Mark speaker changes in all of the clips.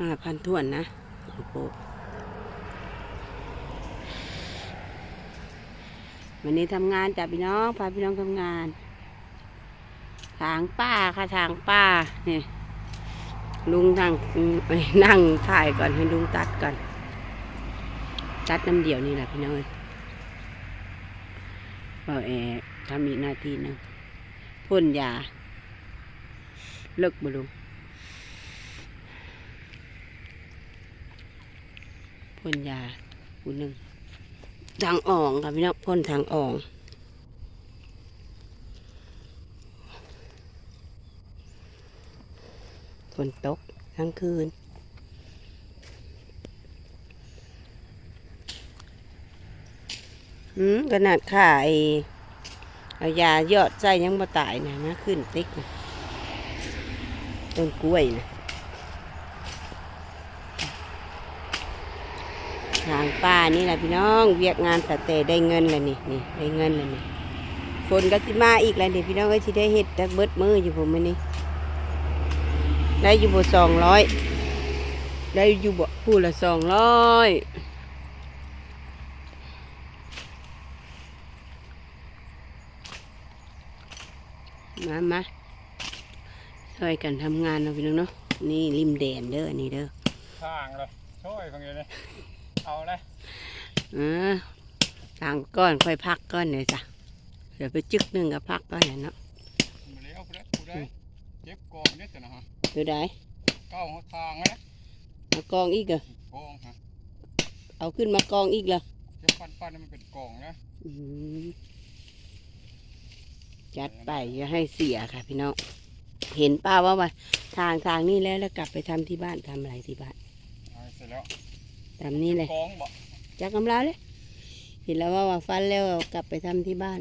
Speaker 1: ห้าพันถ้วนนะ โอ้โหวันนี้ทำงานจ้ะพี่น้องพาพี่น้องทำงาน ทางป้าค่ะทางป้านี่ลุงทางไปนั่งถ่ายก่อนให้ลุงตัดก่อน ตัดน้ำเดี่ยวนี่แหละพี่น้องเอ้ยเบาแอทำอีกนาทีหนึงพ่นยาเลิกบ่ลุง พ่นยากูหนึ่งทางอ่องค่ะพี่น้องพ่นทางอ่องฝนตกทั้งคืนอืมขนาดข่ายเอายายอดใส่ยังบ่ตายนะนะขึ้นติ๊กนะต้นกล้วยนะ ทางป้านี่แหละพี่น้อง เวียกงานสเตย์ได้เงินแล้วนี่นี่ได้เงินแล้วนี่ฝนก็สิมาอีกแล้วนี่พี่น้องก็สิได้เฮ็ดจักเบิดมืออยู่ผมมื้อนี้ได้อยู่บ่สองร้อยได้อยู่บ่ผู้ละสองร้อยมามาช่วยกันทำงานเนาะพี่น้องเนาะนี่ริมแดนเด้อนนี้เด้อ
Speaker 2: ข้างเลยช่วยฟังอยู่เลย เอาเลย
Speaker 1: เออทางก้อนค่อยพักก้อนเนี่อยจ้ะเดี๋ยวไปจึกหนึ่งก็พักก้อนเนี่ยเนาะ
Speaker 2: มาเลี้ยวผู้ใดผู้ใดเจ็บกองเนี่ยจ้ะนะฮะ
Speaker 1: ดูได้
Speaker 2: เก้าหัวทางเลย
Speaker 1: มากองอีกเหรอก
Speaker 2: องฮะ
Speaker 1: เอาขึ้นมากองอีกเหรอ
Speaker 2: เจ็บปันปันๆมันเป็นกองนะ
Speaker 1: อืมจัดไปอย่าให้เสียค่ะ พี่น้องเห็นป้าว่าว่าทางทางนี้แล้วแล้วกลับไปทำที่บ้านทำอะไรที่บ้าน
Speaker 2: เอาเสร็จแล้ว
Speaker 1: ทำนี่เลย
Speaker 2: กองบ่
Speaker 1: จักกำลาเลยเห็นแล้วว่าว่าฟันแล้วเอากลับไปทำที่บ้าน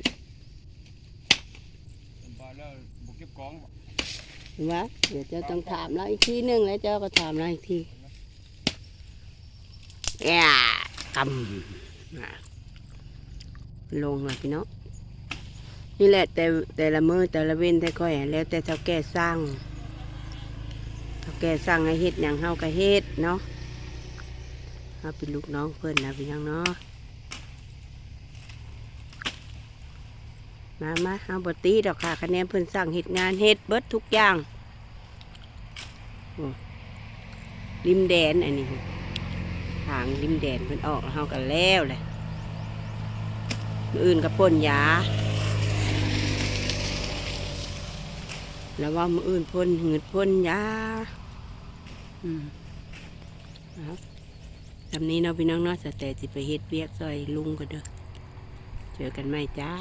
Speaker 2: สบายแล้วบุกเก็บกองบ่
Speaker 1: เห็นไหมเดี๋ยวเจ้าต้องถามเราอีกทีหนึงแล้วเจ้าก็ถามเราอีกทีแย่กำอะลงเลยพี่น้องนี่แหละแต่แต่ละมือแต่ละเว้นแต่ก้อยแล้วแต่เท่าแก่สร้างเท่าแก่สร้างให้เฮ็ดอย่างเฮาก็เฮ็ดเนาะ เฮาเป็นลูกน้องเพิ่อนนะพี่น้องเนาะมามาเฮาบตีดอกค่ะคะแนนเพิ่อนสั่งเฮ็ดงานเฮ็ดเบิร์ดทุกอย่างริมแดนอันนี้ทางริมแดนเพิ่อนออกแล้วเฮาก็แล้วแหละมื้ออื่นก็พ่นยา แล้วว่ามืออื่นพ่นหืดพ่นยา อืมเอา ทำนี้เนาะพี่น้องเนาะสแต่จิไปเฮ็ดเวียกซอยลุงก็เด้อเจอกันไหมจ้า